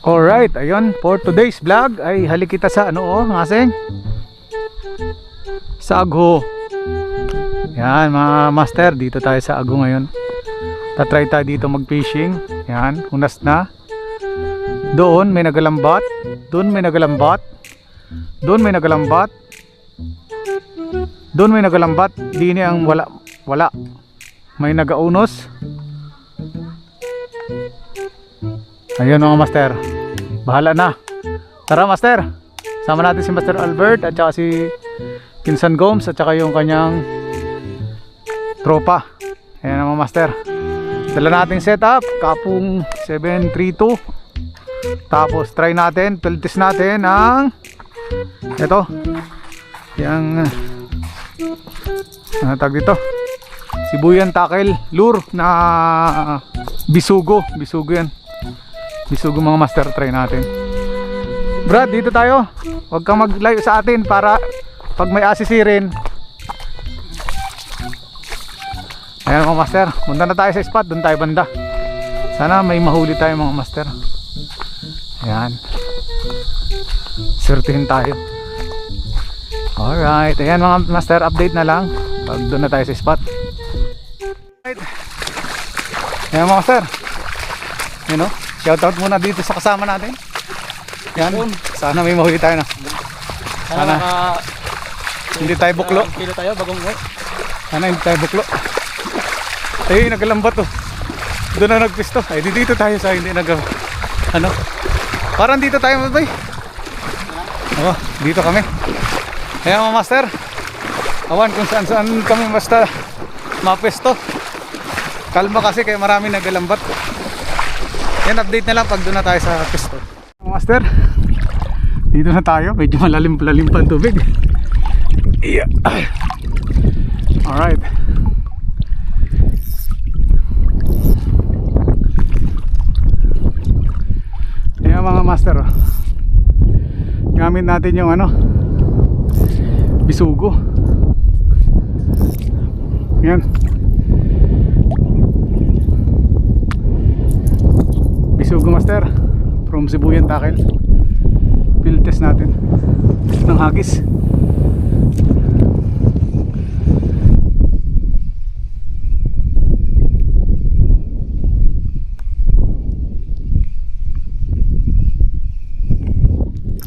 Alright, ayun, for today's vlog ay halik kita sa ano oh, ngasing? Sa Agho. Yan mga master, dito tayo sa Agho ngayon. Tatry tayo dito mag-fishing. Yan, unas na. Doon may nagalambat. Doon may nagalambat. Doon may nagalambat. Doon may nagalambat. Dini ang wala. Wala. May nagaunos. Ayun mga master. Bahala na. Tara master. Sama natin si Master Albert at saka si Pinsan Gomes at saka yung kanyang tropa. Ayan mga master. Dala nating setup. Kapung 732. Tapos try natin. Piltis natin ang ito. Yung ano tag dito? Sibuyan tackle lure na bisugo. Bisugo yan. Bisugo mga master try natin. Brad, dito tayo. Huwag kang maglayo sa atin para pag may asisirin. Ayan mga master, punta na tayo sa spot, doon tayo banda. Sana may mahuli tayo mga master. Ayan. Surtihin tayo. Alright, ayan mga master, update na lang. Pag doon na tayo sa spot. Alright. Ayan mga master. Yun o. Shoutout muna dito sa kasama natin. Yan. Sana may mahuli tayo na. Sana Sana. Hindi tayo buklo. kilo tayo bagong uwi. Sana hindi tayo buklo. Ay, nagalambat to. Doon na nagpisto. Ay, di dito tayo sa hindi nag... Ano? Parang dito tayo mabay. Oo, dito kami. Kaya mga master. Awan kung saan saan kami basta mapesto. Kalma kasi kaya marami nagalambat. Yan, update na lang pag doon na tayo sa pisto. Master, dito na tayo. Medyo malalim-lalim pa ang tubig. Yeah. Alright. Ayan mga master. oh. Gamit natin yung ano. Bisugo. Yan. Bisugo master. From Sibuyan Takel. Field test natin. Ng hagis.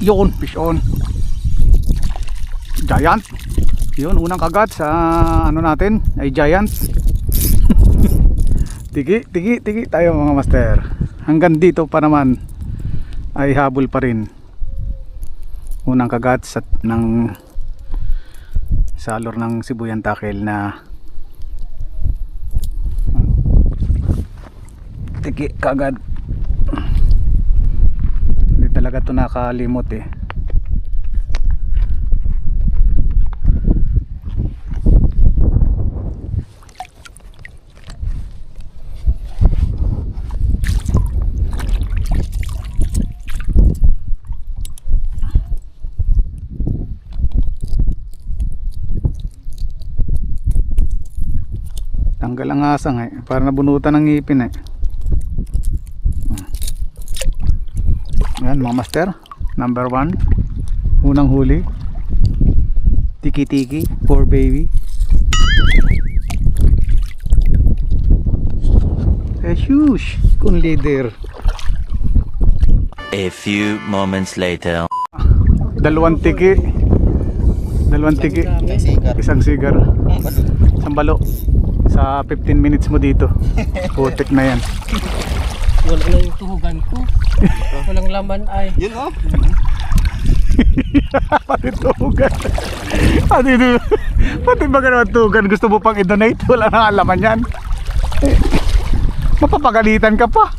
Yun, fish on. Giant. Yun, unang kagat sa ano natin ay giant. tigi, tigi, tigi tayo mga master. Hanggang dito pa naman ay habol pa rin. Unang kagat sa ng salor ng Sibuyan Takel na tiki kagad hindi talaga to nakalimot eh tanggal ang asang eh. Para nabunutan ng ngipin eh. Yan mga master. Number 1 Unang huli. Tiki tiki Poor baby. Eh huge Kung leader. A few moments later. Dalawang tiki. Dalawang tiki. Isang sigar. Isang balo Sa 15 minutes mo dito. Putik na yan. Wala na yung tuhugan ko. Walang laman ay. Yun oh. Pati tugan Pati tu- Pati ba naman tugan Gusto mo pang i-donate? Wala nang alaman yan. Mapapagalitan ka pa.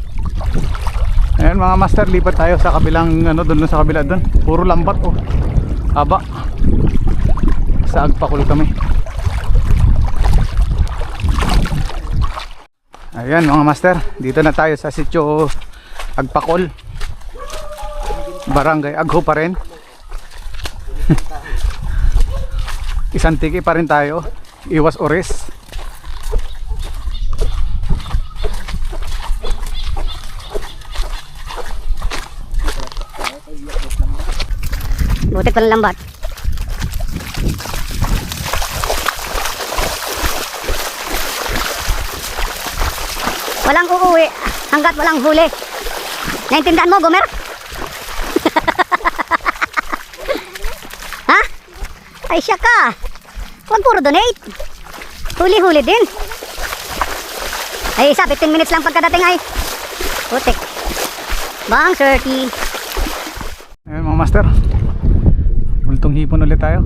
Ayan mga master Lipat tayo sa kabilang ano Doon sa kabila doon Puro lambat oh. Haba Sa agpakul kami Ayan mga master, dito na tayo sa sityo Agpakol. Barangay Agho pa rin. Isang tiki pa rin tayo. Iwas oris. Butit pala lambat. Walang uuwi hanggat walang huli. Naintindihan mo, Gomer? ha? Ay, siya ka. Huwag puro donate. Huli-huli din. Ay, isa, 15 minutes lang pagkadating ay. Putik. Bang, 30. Ayan mga master. Multong hipon ulit tayo.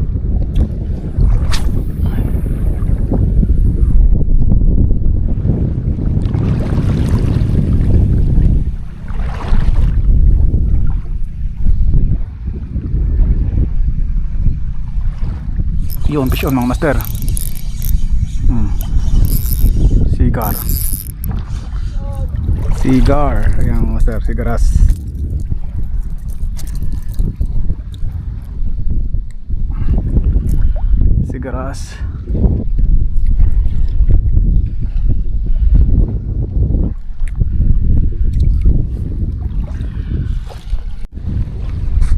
Yun, fish on mga master. Hmm. Cigar. Cigar. Ayan mga master, sigaras. Sigaras.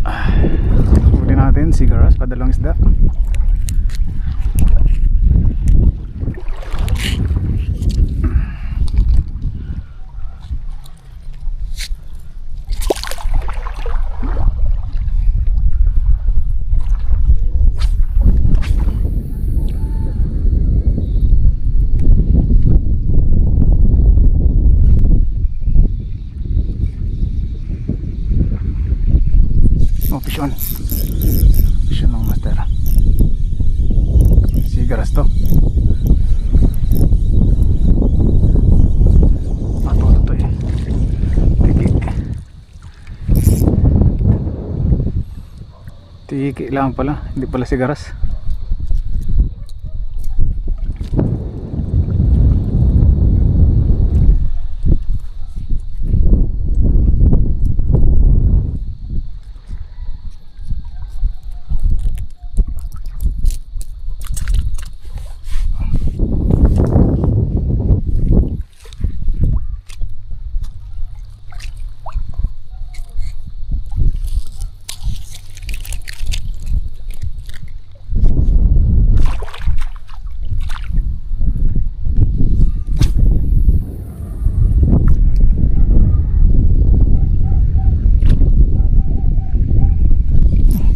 Ah, Huli natin sigaras, padalang isda. Oh, fish on. Fish on mga master. Sigaras to. Ato na to eh. Tiki. Tiki lang pala. Hindi pala sigaras.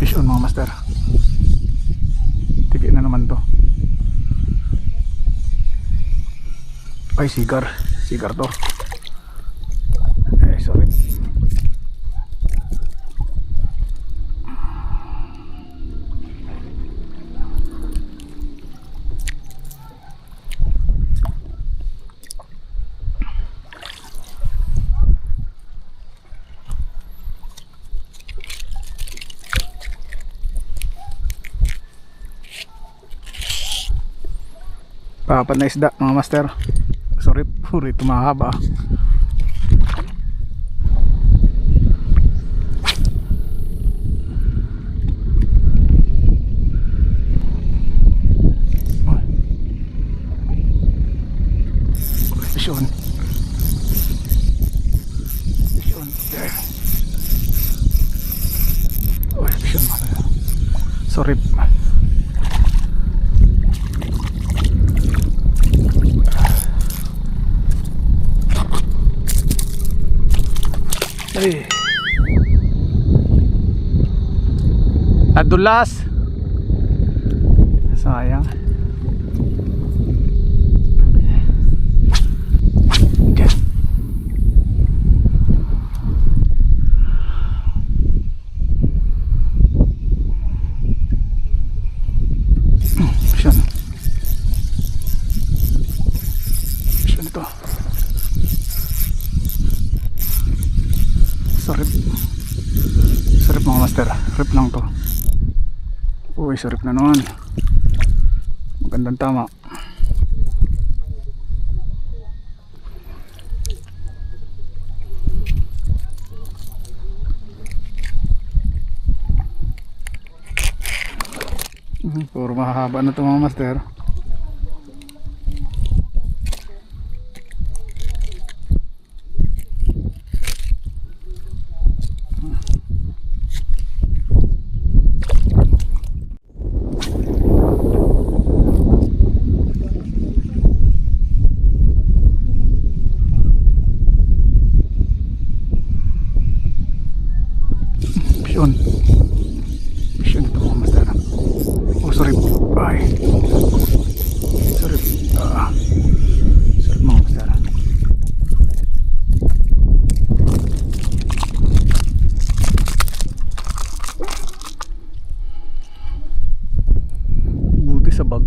Fish on mga master. Tiki na naman to. Ay, sigar. Sigar to. Eh, sorry. Papat na isda mga master. Sorry, puri tumahaba. Vision. Vision. There. Oh, vision. Sorry. Ay. Sayang. Okay. Siyan. Siyan ito. Sarip. Sarip mga master. Rip lang to. Uy, sarip na naman. Magandang tama. Mhm, Puro mahaba na to mga master. Fish on. Fish on ito mga master. Oh, sorry. Ay. Sorry. Ah. Sorry mga master. Buti sa bag.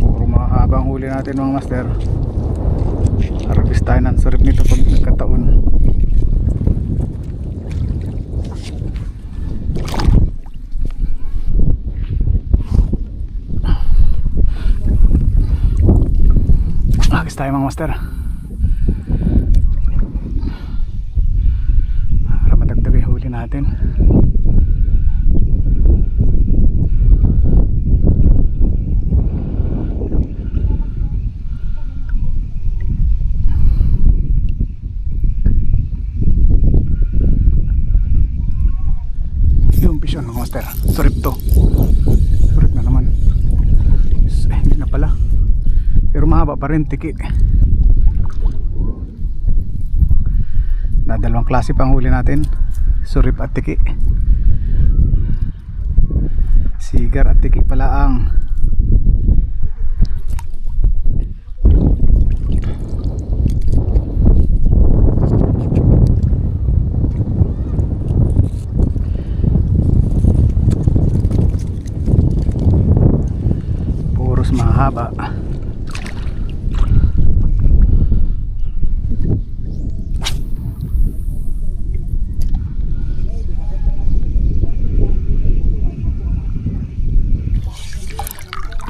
Puro mahabang huli natin mga master. Harvest tayo ng sarip nito pag nagkataon. Agis tayo mga master. Para madagdag yung huli natin. Yung pisyon mga master. Surip to. Surip na naman. Eh, hindi na pala. Pero mahaba pa rin tiki. Na dalawang klase pang huli natin. Surip at tiki. Sigar at tiki pala ang mahaba.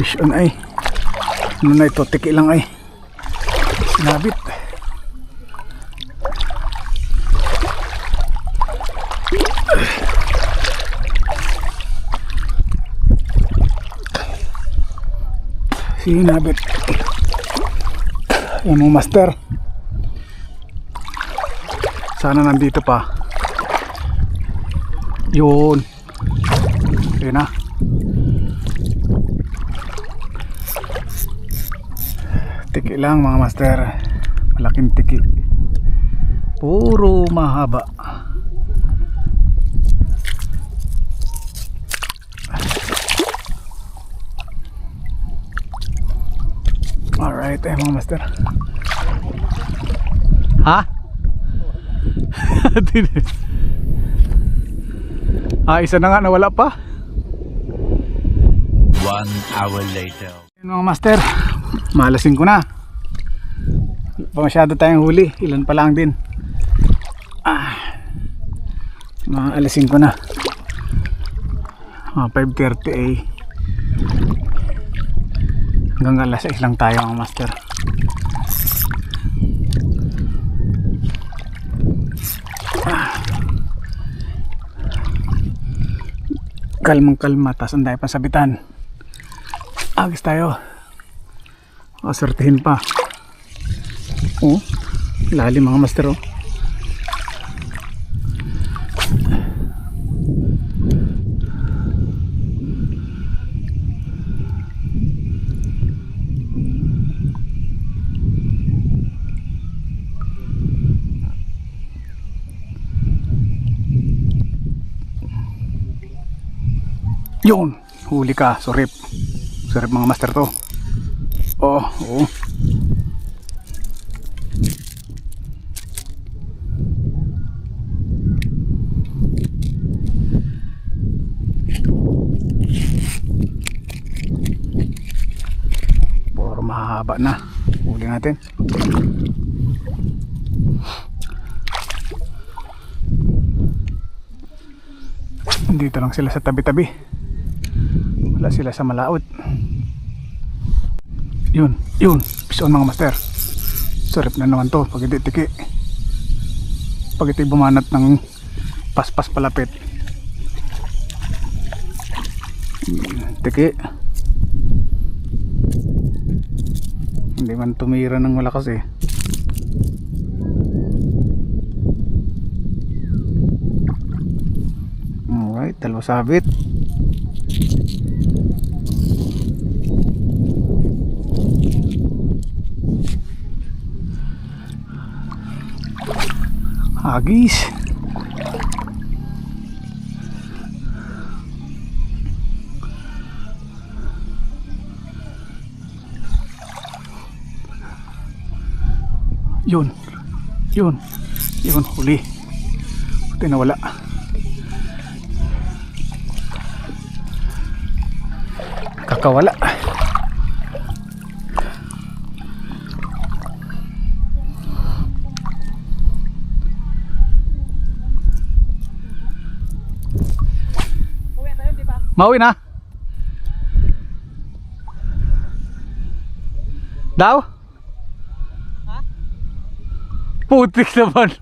Fish on ay. Ano na ito? Tiki lang ay. Sinabit. Sinabit. Yan mga master. Sana nandito pa. Yun. Yun na. Tiki lang mga master. Malaking tiki. Puro mahaba. Alright, eh mga master. Ha? Hindi. ah, isa na nga nawala pa. One hour later. Mga master, malasin ko na. Pa masyado tayong huli, ilan pa lang din. Ah, mga alasin ko na. Mga 5.30 eh. Hanggang alas 6 lang tayo mga master. Ah. Kalmang kalma, tas ang dahil pasabitan. Agis tayo. Asertihin pa. Oh, lalim mga master oh. Yun, huli ka, sorip. Sorip mga master to. Oh, oo. Puro mahaba na. Huli natin. Dito lang sila sa tabi-tabi. Wala sila sa malaot. Yun, yun. Pisoon mga master. Sarap na naman to pag hindi tiki. pag ito'y bumanat ng paspas palapit. Tiki. Hindi man tumira ng malakas eh. Alright, dalawa sabit. Agis. Yun. Yun. Yun, huli. Buti nawala. Kakawala. Mauwi na? Daw? Putik naman.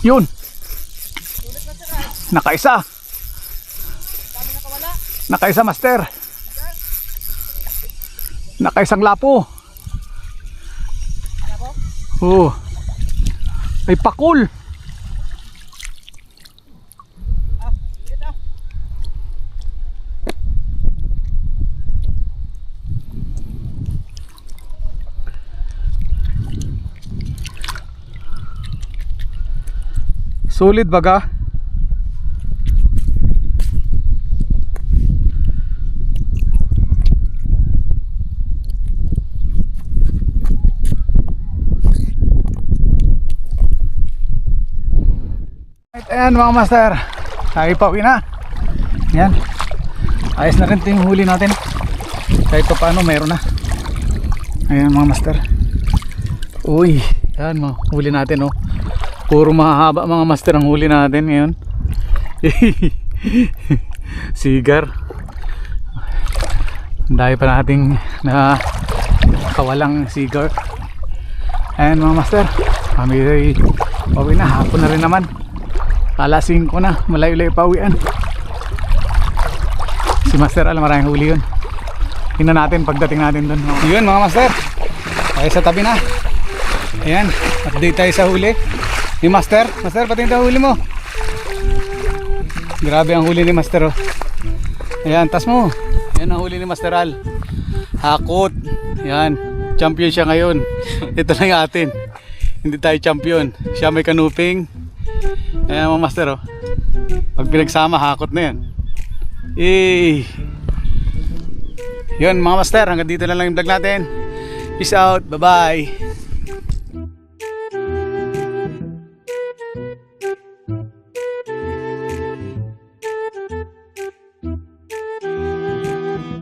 Yun. Nakaisa. Nakaisa master. Nakaisang lapo. Oo. Ay pakul. Solid baga. Ayan mga master. Tayo pa na. Yan. Ayos na rin ito yung huli natin. Kahit pa paano meron na. Ayan mga master. Uy. Yan mga huli natin oh. Puro mahahaba mga master ang huli natin ngayon. Sigar. Dami pa nating na kawalang sigar. Ayan mga master. Kami ay pauwi na. Hapon na rin naman. Alas 5 na. Malayo-layo pa uwian. Si master alam maraming huli yun. Tingnan natin pagdating natin doon. Yun mga master. Tayo sa tabi na. Ayan. Update tayo sa huli. Ni Master, Master, patingin tayo huli mo. Grabe ang huli ni Master oh. Ayan, tas mo. Ayan ang huli ni Master Al. Hakot. Ayan, champion siya ngayon. Ito lang yung atin. Hindi tayo champion. Siya may kanuping. Ayan mga Master oh. Pag pinagsama, hakot na yan. Eh. Yun mga Master, hanggang dito na lang yung vlog natin. Peace out. Bye-bye.